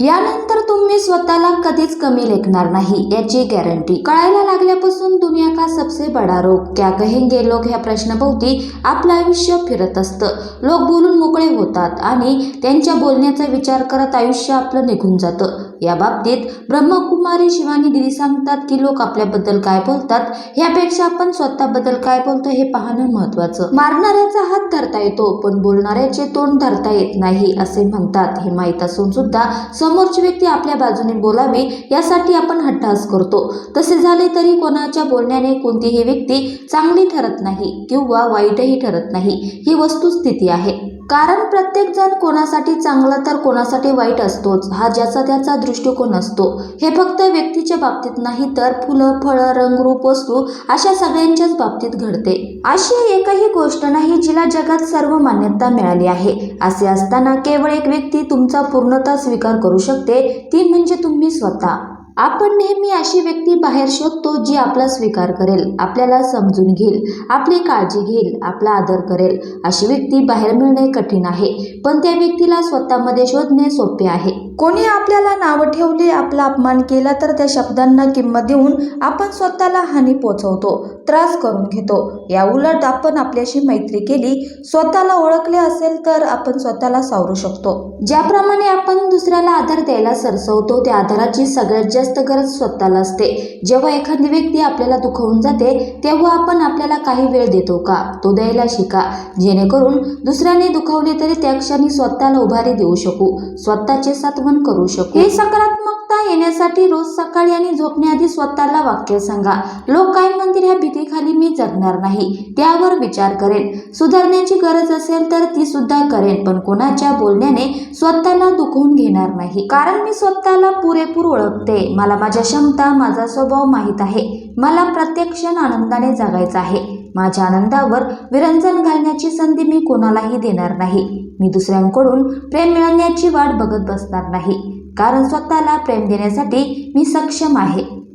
यानंतर तुम्ही स्वतःला कधीच कमी लेखणार नाही याची गॅरंटी. कळायला लागल्यापासून दुनिया का सबसे बडा रोग? क्या कहेंगे लोक? ह्या प्रश्नाभोवती आपलं आयुष्य फिरत असतं. लोक बोलून मोकळे होतात आणि त्यांच्या बोलण्याचा विचार करत आयुष्य आपलं निघून जातं. या बाबतीत ब्रह्मकुमारी शिवानी दिदी सांगतात की लोक आपल्याबद्दल काय बोलतात? ह्यापेक्षा आपण स्वतःबद्दल काय बोलतो हे पाहणं महत्वाचं मारणाऱ्याचा हात धरता येतो पण बोलणाऱ्याचे तोंड धरता येत नाही असे म्हणतात. हे माहीत असून सुद्धा समोरची व्यक्ती आपल्या बाजूने बोलावी यासाठी आपण हट्टास करतो. तसे झाले तरी कोणाच्या बोलण्याने कोणतीही व्यक्ती चांगली ठरत नाही किंवा वाईटही ठरत नाही. ही वस्तुस्थिती आहे. कारण प्रत्येक जण कोणासाठी चांगला तर कोणासाठी वाईट असतोच हा ज्याचा त्याचा दृष्टिकोन असतो. हे फक्त व्यक्तीच्या बाबतीत नाही तर फुलं फळं रंगरूप वस्तू अशा सगळ्यांच्याच बाबतीत घडते. अशी एकही गोष्ट नाही जिला जगात सर्व मान्यता मिळाली आहे. असे असताना केवळ एक व्यक्ती तुमचा पूर्णतः स्वीकार करू शकते ती म्हणजे तुम्ही स्वतः. आपण नेहमी अशी व्यक्ती बाहेर शोधतो जी आपला स्वीकार करेल आपल्याला समजून घेईल आपली काळजी घेईल आपला आदर करेल. अशी व्यक्ती बाहेर मिळणे कठीण आहे पण त्या व्यक्तीला स्वतःमध्ये शोधणे सोपे आहे. कोणी आपल्याला नावं ठेवले आपला अपमान केला तर त्या शब्दांना किंमत देऊन आपण स्वतःला हानी पोचवतो त्रास करून घेतो. या उलट आपण आपल्याशी मैत्री केली स्वतःला ओळखले असेल तर आपण स्वतःला सावरू शकतो. ज्याप्रमाणे आपण दुसऱ्याला आधार द्यायला सरसवतो त्या आधाराची सगळ्यात जास्त गरज स्वतःला असते. जेव्हा एखादी व्यक्ती आपल्याला दुखवून जाते तेव्हा आपण आपल्याला काही वेळ देतो का? तो द्यायला शिका. जेणेकरून दुसऱ्याने दुखावले तरी त्या क्षणी स्वतःला उभारी देऊ शकू. स्वतःचे सात्वन करू शकू. हे सकारात्मक सकारात्मकता येण्यासाठी रोज सकाळी आणि झोपण्याआधी स्वतःला वाक्य सांगा. लोक काय म्हणतील ह्या भीतीखाली मी जगणार नाही त्यावर विचार करेन. सुधारण्याची गरज असेल तर ती सुद्धा करेन पण कोणाच्या बोलण्याने स्वतःला दुखवून घेणार नाही. कारण मी स्वतःला पुरेपूर ओळखते. मला माझ्या क्षमता माझा स्वभाव माहीत आहे. मला प्रत्यक्ष आनंदाने जगायचा आहे. माझ्या आनंदावर विरंजन घालण्याची संधी मी कोणालाही देणार नाही. मी दुसऱ्यांकडून प्रेम मिळवण्याची वाट बघत बसणार नाही. कारण स्वतःला प्रेम देण्यासाठी मी सक्षम आहे.